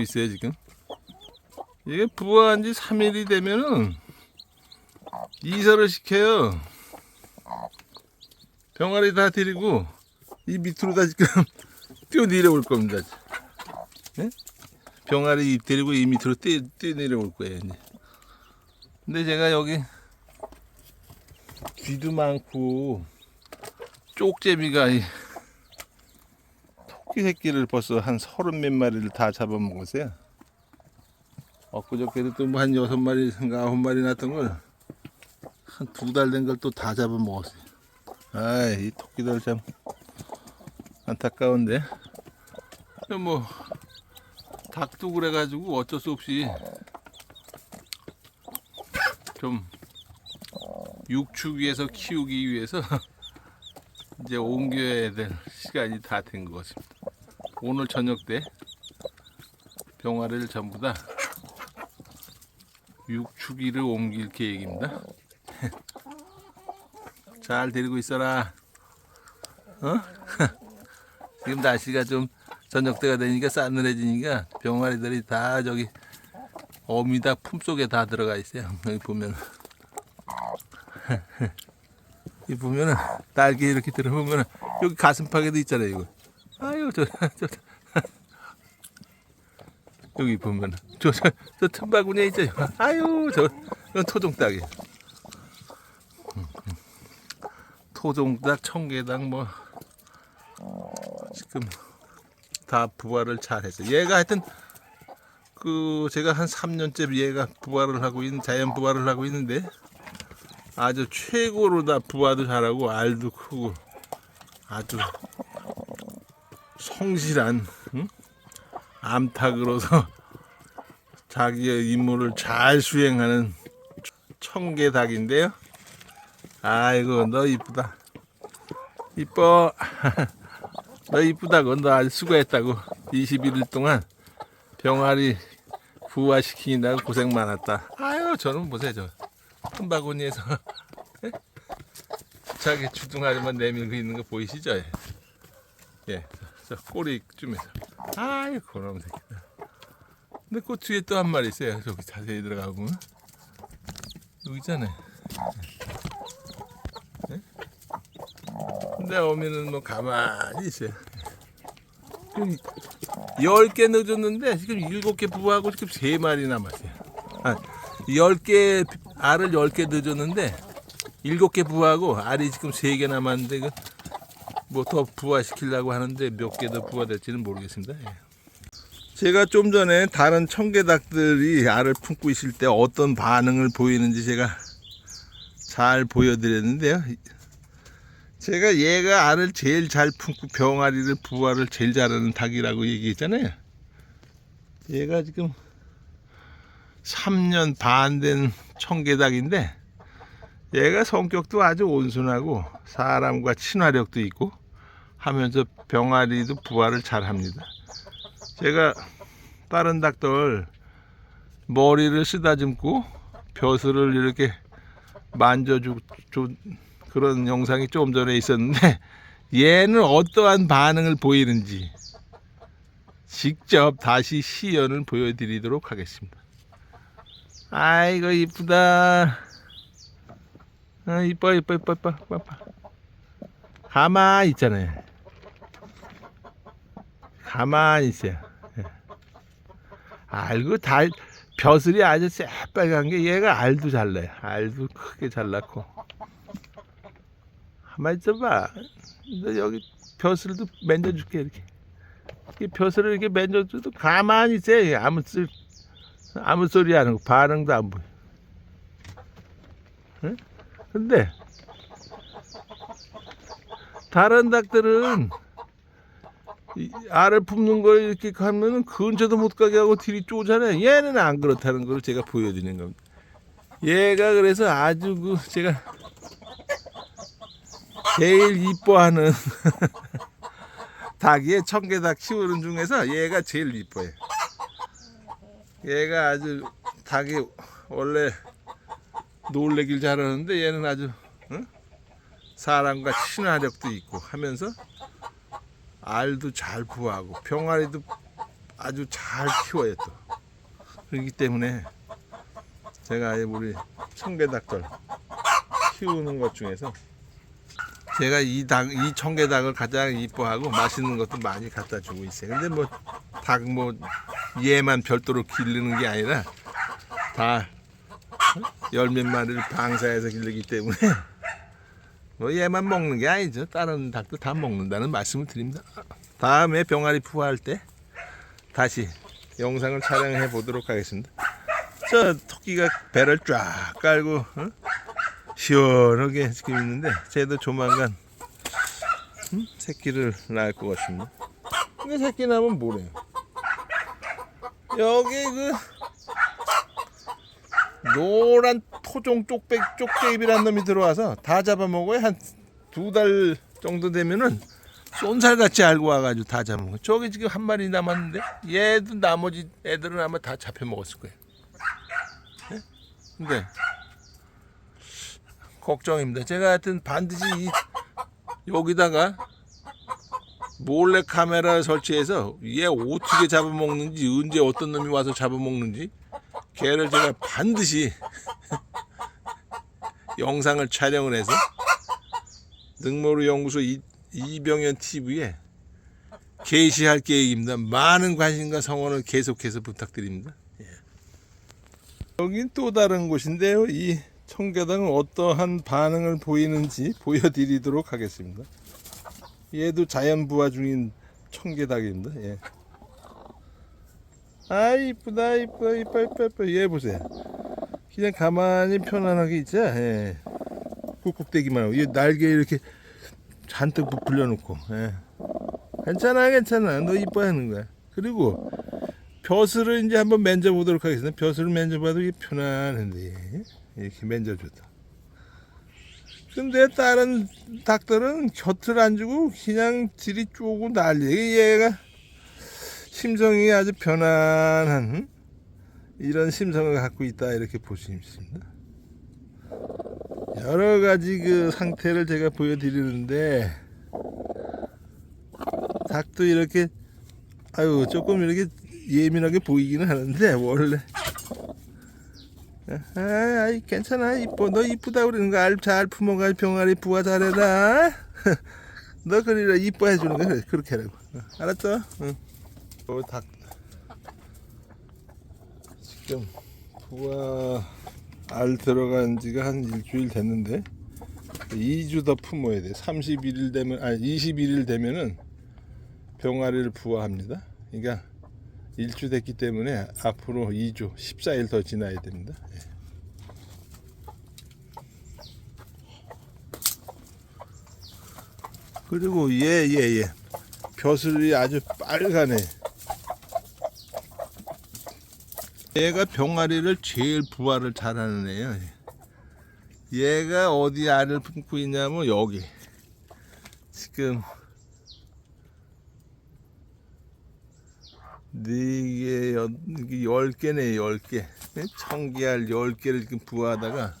있어요 지금. 이게 부화한 지 3일이 되면은 이사를 시켜요. 병아리 다 데리고 이 밑으로 다 지금 뛰어 내려올 겁니다. 네? 병아리 입 데리고 이 밑으로 뛰어, 뛰어 내려올 거예요. 이제. 근데 제가 여기 쥐도 많고 쪽제비가 이 토끼 새끼를 벌써 한 서른 몇 마리를 다 잡아먹었어요. 엊그저께도 또뭐한 여섯 마리인가 아홉 마리 났던 걸 한 두 달 된 걸 또 다 잡아먹었어요. 아이, 이 토끼들 참 안타까운데. 뭐 닭도 그래가지고 어쩔 수 없이 좀 육축위에서 키우기 위해서 이제 옮겨야 될 시간이 다 된 것 같습니다. 오늘 저녁 때 병아리를 전부 다 육축위를 옮길 계획입니다. 잘 데리고 있어라. 어? 지금 날씨가 좀 저녁 때가 되니까 싸늘해지니까 병아리들이 다 저기 어미닭 품속에 다 들어가 있어요. 여기 보면 이 보면은 날개 이렇게 들어보면은 여기 가슴팍에도 있잖아요. 이거. 아유 저 저. 여기 보면은 저저 저 틈바구니에 있죠. 아유 저 이건 토종 닭이에요. 토종닭, 청개닭 뭐 지금 다 부화를 잘 했어요. 얘가 하여튼 그 제가 한 3년째 얘가 부화를 하고 있는 자연 부화를 하고 있는데 아주 최고로 다 부화도 잘하고 알도 크고 아주 성실한 응? 암탉으로서 자기의 임무를 잘 수행하는 청개닭인데요. 아이고 너 이쁘다. 이뻐. 너 이쁘다고 너 아주 수고했다고 21일 동안 병아리 부화시키느라고 고생 많았다. 아유 저는 보세요 저 큰 바구니에서 예? 자기 주둥아리만 내밀고 있는 거 보이시죠? 예, 예. 저, 저 꼬리 쯤에서 아이 그놈 새끼다. 근데 그 뒤에 또 한 마리 있어요. 저기 자세히 들어가 보면 여기 있잖아요. 예? 근데 어미는 뭐 가만히 있어요. 지금 10개 늦었는데 지금 7개 부부하고 지금 3마리 남았어요. 아, 10개 알을 10개 늦었는데 7개 부부하고 알이 지금 3개 남았는데 그 뭐 더 부화시키려고 하는데 몇 개 더 부화될지는 모르겠습니다. 예. 제가 좀 전에 다른 청개닭들이 알을 품고 있을 때 어떤 반응을 보이는지 제가 잘 보여드렸는데요. 제가 얘가 알을 제일 잘 품고 병아리를 부화를 제일 잘하는 닭이라고 얘기했잖아요. 얘가 지금 3년 반 된 청개닭인데 얘가 성격도 아주 온순하고 사람과 친화력도 있고 하면서 병아리도 부화를 잘 합니다. 제가 다른 닭들 머리를 쓰다듬고 벼슬을 이렇게 만져주고 주- 그런 영상이 좀 전에 있었는데 얘는 어떠한 반응을 보이는지 직접 다시 시연을 보여드리도록 하겠습니다. 아이고 이쁘다. 아, 이뻐 이뻐 이뻐 이뻐 이뻐. 가만히 있잖아요. 가만히 있어요. 예. 알고 달 벼슬이 아주 새빨간 게 얘가 알도 잘 내요. 알도 크게 잘 낳고. 가만히 있어봐. 너 여기 벼슬도 만져줄게 이렇게. 이 벼슬을 이렇게 만져줘도 가만히 있어요. 아무 쓸 아무 소리 안 하고 반응도 안 보여. 응? 근데 다른 닭들은 이 알을 품는 걸 이렇게 하면은 근처도 못 가게 하고 뒤로 쪼잖아요. 얘는 안 그렇다는 걸 제가 보여드리는 겁니다. 얘가 그래서 아주 그 제가 제일 이뻐하는 닭이에요. 청개닭 키우는 중에서 얘가 제일 이뻐요. 얘가 아주 닭이 원래 놀래길 잘하는데 얘는 아주 응? 사람과 친화력도 있고 하면서 알도 잘 부하고 병아리도 아주 잘 키워요 또. 그렇기 때문에 제가 우리 청개닭들 키우는 것 중에서 제가 이 닭, 이 청개닭을 가장 이뻐하고 맛있는 것도 많이 갖다 주고 있어요. 근데 뭐 닭 뭐 얘만 별도로 기르는 게 아니라 다 열 몇 마리를 방사해서 기르기 때문에 뭐 얘만 먹는 게 아니죠. 다른 닭도 다 먹는다는 말씀을 드립니다. 다음에 병아리 부화할 때 다시 영상을 촬영해 보도록 하겠습니다. 저 토끼가 배를 쫙 깔고 어? 시원하게 지금 있는데 쟤도 조만간 음? 새끼를 낳을 것 같습니다. 근데 새끼 낳으면 뭐래요? 여기 그 노란 토종 쪽배 쪽개입이라는 놈이 들어와서 다 잡아먹어요. 한두 달 정도 되면은 쏜살같이 알고 와가지고 다 잡아먹어. 저기 지금 한 마리 남았는데 얘도 나머지 애들은 아마 다 잡혀 먹었을 거예요. 예? 근데 걱정입니다. 제가 하여튼 반드시 이 여기다가 몰래 카메라 설치해서 얘 어떻게 잡아먹는지 언제 어떤 놈이 와서 잡아먹는지 걔를 제가 반드시 영상을 촬영을 해서 능모루 연구소 이, 이병현 TV에 게시할 계획입니다. 많은 관심과 성원을 계속해서 부탁드립니다. 예. 여긴 또 다른 곳인데요. 이 청계당은 어떠한 반응을 보이는지 보여드리도록 하겠습니다. 얘도 자연 부화 중인 청계닭입니다. 예. 아 이쁘다 이뻐 이뻐 이뻐 이뻐 얘 보세요. 그냥 가만히 편안하게 있자. 예. 꾹꾹대기만 하고 얘 날개 이렇게 잔뜩 불려놓고. 예. 괜찮아 괜찮아 너 이뻐하는 거야. 그리고 벼슬을 이제 한번 만져보도록 하겠습니다. 벼슬을 만져봐도 이게 편안한데 이렇게 만져줬다. 근데 다른 닭들은 곁을 안 주고 그냥 들이 쪼고 난리. 얘가 심성이 아주 편안한 응? 이런 심성을 갖고 있다 이렇게 있습니다. 여러 가지 그 상태를 제가 보여드리는데 닭도 이렇게 아유 조금 이렇게 예민하게 보이기는 하는데 원래. 아, 괜찮아. 이뻐. 너 이쁘다 그러는 거알잘 품어갈 병아리 부화 잘해라. 너 그리라 이뻐해 주는 거. 그래, 그렇게 하라고. 어, 알았어? 응. 어, 닭 지금 부화 알 들어간 지가 한 일주일 됐는데 2주 더 품어야 돼 31일 되면 아니 21일 되면은 병아리를 부화합니다 그러니까 일주 됐기 때문에 앞으로 2주 14일 더 지나야 됩니다. 예. 그리고 얘얘얘 벼슬이 아주 빨가네. 얘가 병아리를 제일 부화를 잘하는 애예요. 얘가 어디 알을 품고 있냐면 여기 지금 네개 열 개네 열 개. 청기알 열 개를 지금 부화하다가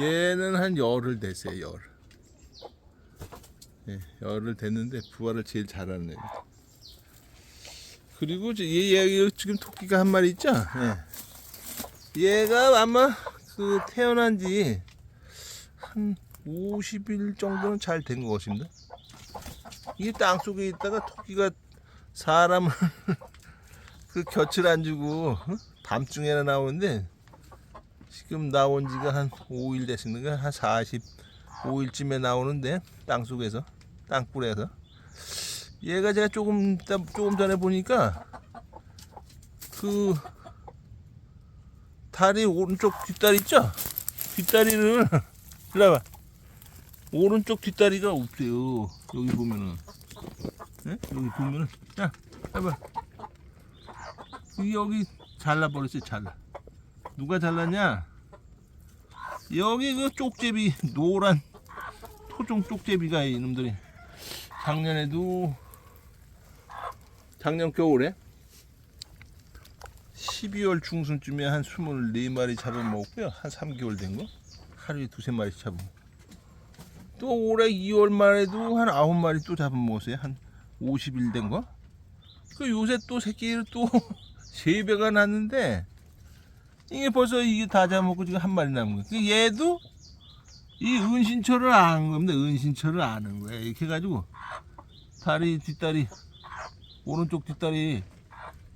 얘는 한 열흘 됐어요 열. 예, 열흘 됐는데 부화를 제일 잘하는 애. 그리고 얘, 얘 지금 토끼가 한 마리 있죠. 예. 얘가 아마 그 태어난 지 한 50일 정도는 잘 된 것 같습니다. 이게 땅 속에 있다가 토끼가 사람을 그 곁을 안 주고 어? 밤중에나 나오는데 지금 나온 지가 한 5일 됐으니까 한 45일쯤에 나오는데 땅 속에서 땅굴에서 얘가 제가 조금 조금 전에 보니까 그 다리 오른쪽 뒷다리 있죠? 뒷다리를 일로 와봐. 오른쪽 뒷다리가 없대요. 여기 보면은. 예? 여기 보면은. 야 해봐. 여기 잘라버렸어요 잘라. 누가 잘랐냐? 여기 그 쪽제비 노란 토종 쪽제비가 이놈들이. 작년에도 작년 겨울에 12월 중순쯤에 한 24마리 잡아먹었고요 한 3개월 된 거 하루에 두세 마리씩 잡아먹고 또 올해 2월 말에도 한 9마리 또 잡아먹었어요 한 50일 된 거. 그 요새 또 새끼를 또 세 배가 났는데 이게 벌써 이게 다 잡아먹고 지금 한 마리 남은 거야. 그 얘도 이 은신처를 아는 겁니다. 은신처를 아는 거야. 이렇게 해가지고 다리 뒷다리 오른쪽 뒷다리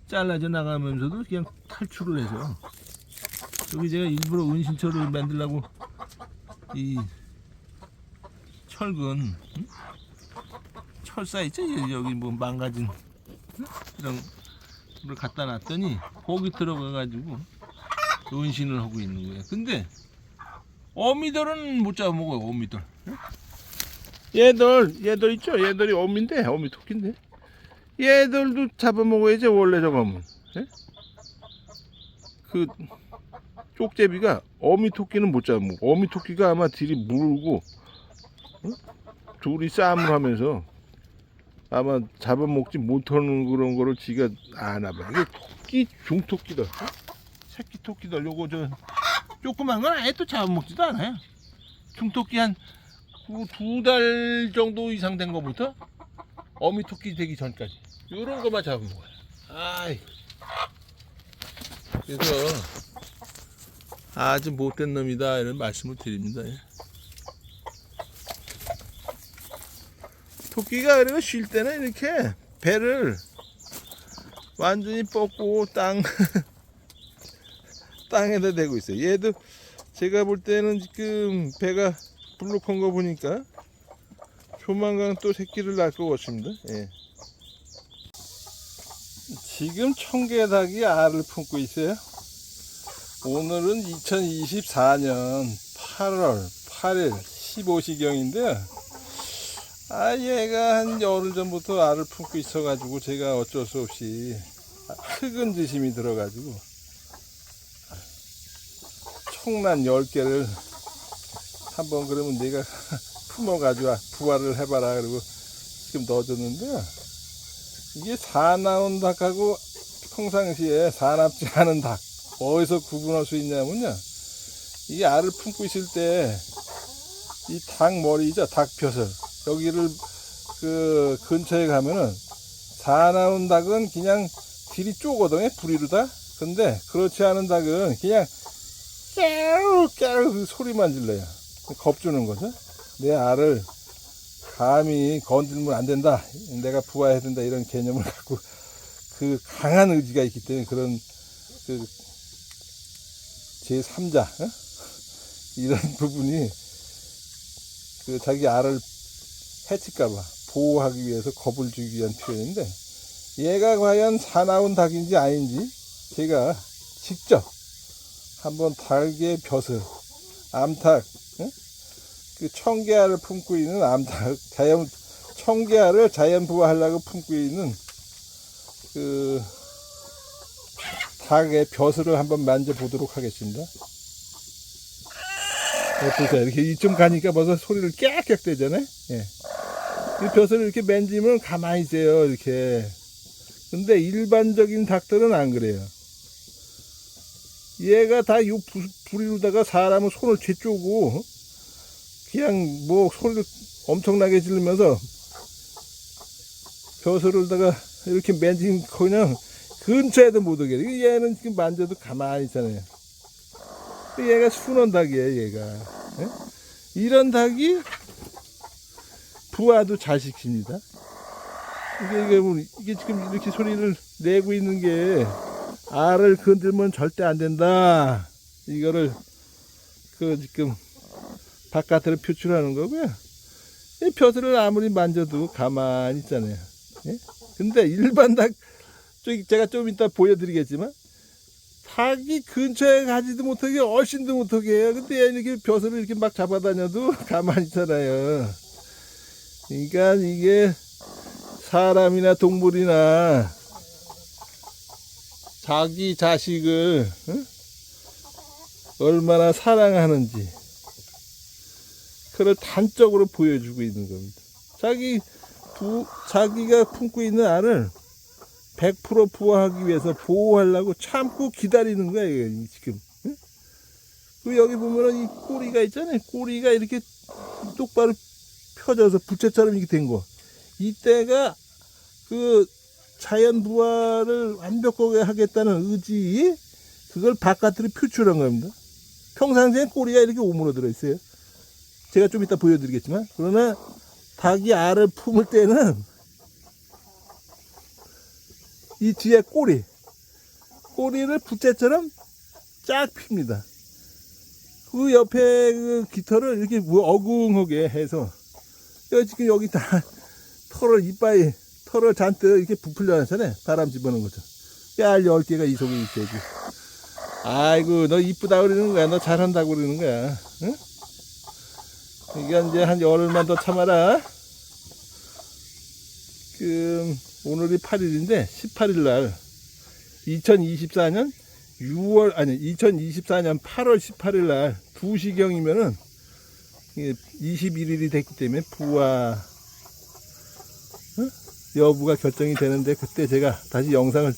잘라져 나가면서도 그냥 탈출을 해서 여기 제가 일부러 은신처를 만들려고 이 철근 응? 철사 있죠 여기- 뭐 망가진 응? 이런 걸 갖다 놨더니 거기 들어가 가지고 은신을 하고 있는 거예요 근데 어미들은 못 잡아먹어요 어미들 응? 얘들 얘들 있죠 얘들이 어미인데 어미 토끼인데 얘들도 잡아먹어야지 원래 저거면. 예? 그 쪽제비가 어미 토끼는 못 잡아먹고 어미 토끼가 아마 들이 물고 응? 둘이 싸움을 하면서 아마 잡아먹지 못하는 그런 거를 지가 아나 봐 이게 토끼 중토끼다. 응? 새끼 토끼다. 요거 저 조그만 건 아예 또 잡아먹지도 않아요. 중토끼 한 두 달 정도 이상 된 거부터 어미 토끼 되기 전까지 요런 거만 잡아먹어요 아이 그래서 아주 못된 놈이다 이런 말씀을 드립니다. 예. 토끼가 그리고 쉴 때는 이렇게 배를 완전히 뻗고 땅 땅에다 대고 있어요. 얘도 제가 볼 때는 지금 배가 불룩한 거 보니까 조만간 또 새끼를 낳을 것 같습니다. 예. 지금 청개닭이 알을 품고 있어요. 오늘은 2024년 8월 8일 15시경인데 아 얘가 한 열흘 전부터 알을 품고 있어 가지고 제가 어쩔 수 없이 흑은지심이 들어 가지고 총란 10개를 한번 그러면 내가 품어 가지고 부활을 해봐라 그러고 지금 넣어줬는데 이게 사나운 닭하고 평상시에 사납지 않은 닭 어디서 구분할 수 있냐면요. 이 알을 품고 있을 때 이 닭 머리죠, 닭 벼슬 여기를 그 근처에 가면은 사나운 닭은 그냥 딜이 쪼거든요, 부리로다. 근데 그렇지 않은 닭은 그냥 깨우 깨우 그 소리만 질러요. 겁주는 거죠. 내 알을 감히 건들면 안 된다. 내가 부화해야 된다 이런 개념을 갖고 그 강한 의지가 있기 때문에 그런 그 제3자 어? 이런 부분이 그 자기 알을 해칠까봐 보호하기 위해서 겁을 주기 위한 표현인데 얘가 과연 사나운 닭인지 아닌지 제가 직접 한번 닭의 벼슬 암탉 어? 그 청개알을 품고 있는 암탉 자연 청개알을 자연 부화하려고 품고 있는 그 닭의 벼슬을 한번 만져보도록 하겠습니다. 어떠세요? 이렇게 이쯤 가니까 벌써 소리를 깨끗 대잖아요? 예. 이 벼슬을 이렇게 만지면 가만히 있어요, 이렇게. 근데 일반적인 닭들은 안 그래요. 얘가 다요 부리로다가 사람은 손을 죄쪼고, 그냥 뭐 소리를 엄청나게 지르면서 벼슬을다가 이렇게 만진 그냥 근처에도 못 오게. 돼. 얘는 지금 만져도 가만히 있잖아요. 얘가 순원 닭이에요, 얘가. 예? 이런 닭이 부화도 잘 시킵니다. 이게, 이게, 뭐, 이게 지금 이렇게 소리를 내고 있는 게 알을 건들면 절대 안 된다. 이거를 그 지금 바깥으로 표출하는 거고요. 이 벼슬을 아무리 만져도 가만히 있잖아요. 예? 근데 일반 닭, 저기 제가 좀 이따 보여드리겠지만, 닭이 근처에 가지도 못하게 얼씬도 못하게 해요. 근데 얘는 이렇게 벼슬을 이렇게 막 잡아다녀도 가만히 있잖아요. 그러니까 이게 사람이나 동물이나 자기 자식을 응? 얼마나 사랑하는지 그걸 단적으로 보여주고 있는 겁니다. 자기 부, 자기가 품고 있는 알을 100% 부화하기 위해서 보호하려고 참고 기다리는 이게 지금. 응? 그 여기 보면은 이 꼬리가 있잖아요. 꼬리가 이렇게 똑바로 펴져서 부채처럼 이렇게 된 거. 이때가 그 자연 부화를 완벽하게 하겠다는 의지 그걸 바깥으로 표출한 겁니다. 평상시엔 꼬리가 이렇게 오므러들어 있어요. 제가 좀 이따 보여드리겠지만 그러나 닭이 알을 품을 때는 이 뒤에 꼬리 꼬리를 부채처럼 쫙 핍니다. 그 옆에 그 깃털을 이렇게 뭐 어궁하게 해서 지금 여기 다 털을 이빨이 털을 잔뜩 이렇게 부풀려 놨잖아요. 바람 집어넣은 거죠. 알 10개가 이 속에 있어야지. 아이고, 너 이쁘다 그러는 거야. 너 잘한다고 그러는 거야. 응? 이게 이제 한 열흘만 더 참아라. 그, 오늘이 8일인데, 18일 날, 2024년 6월, 아니, 2024년 8월 18일 날, 2시경이면은, 21일이 됐기 때문에 부화, 여부가 결정이 되는데 그때 제가 다시 영상을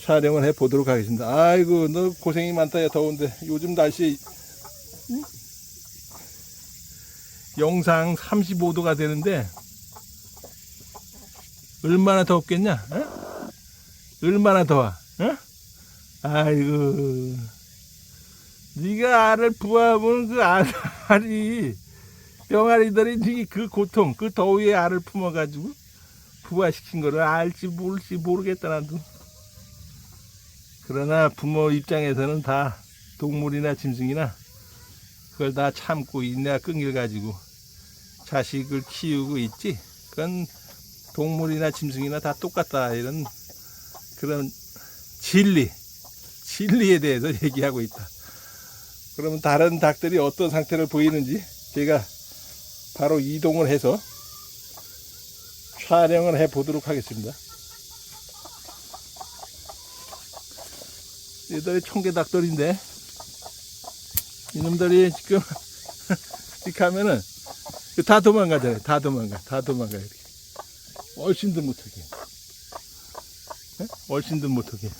촬영을 해 보도록 하겠습니다. 아이고 너 고생이 많다 야 더운데 요즘 날씨 응? 영상 35도가 되는데 얼마나 덥겠냐? 어? 얼마나 더워? 어? 아이고 네가 알을 부화하면 그 알, 알이 병아리들이 네그 고통 그 더위에 알을 품어가지고 부화시킨 거를 알지 모를지 모르겠다 나도 그러나 부모 입장에서는 다 동물이나 짐승이나 그걸 다 참고 인내가 끈길 가지고 자식을 키우고 있지 그건 동물이나 짐승이나 다 똑같다 이런 그런 진리 진리에 대해서 얘기하고 있다 그러면 다른 닭들이 어떤 상태를 보이는지 제가 바로 이동을 해서 촬영을 해 보도록 하겠습니다. 얘들이 청개 닭들인데 이놈들이 지금 이렇게 하면은 다 도망가잖아요. 다 도망가. 다 도망가 이렇게. 얼씬도 못하게. 예? 얼씬도 못하게.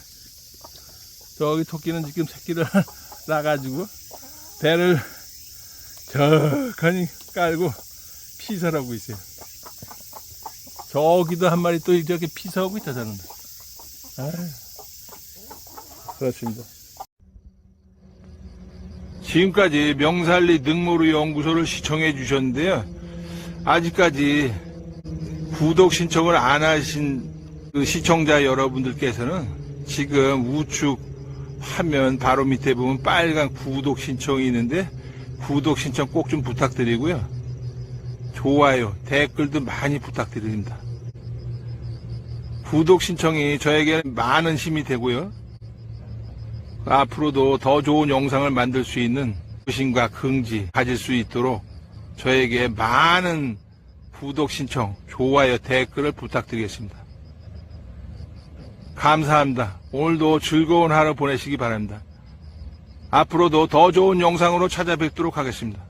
저기 토끼는 지금 새끼를 나가지고 배를 저간히 깔고 피설하고 있어요. 저기도 한 마리 또 이렇게 피서하고 있다 저는. 아, 그렇습니다. 지금까지 명살리 능모루 연구소를 시청해 주셨는데요. 아직까지 구독 신청을 안 하신 그 시청자 여러분들께서는 지금 우측 화면 바로 밑에 보면 빨간 구독 신청이 있는데 구독 신청 꼭 좀 부탁드리고요. 좋아요, 댓글도 많이 부탁드립니다. 구독 신청이 저에게 많은 힘이 되고요. 앞으로도 더 좋은 영상을 만들 수 있는 의심과 긍지 가질 수 있도록 저에게 많은 구독 신청, 좋아요, 댓글을 부탁드리겠습니다. 감사합니다. 오늘도 즐거운 하루 보내시기 바랍니다. 앞으로도 더 좋은 영상으로 찾아뵙도록 하겠습니다.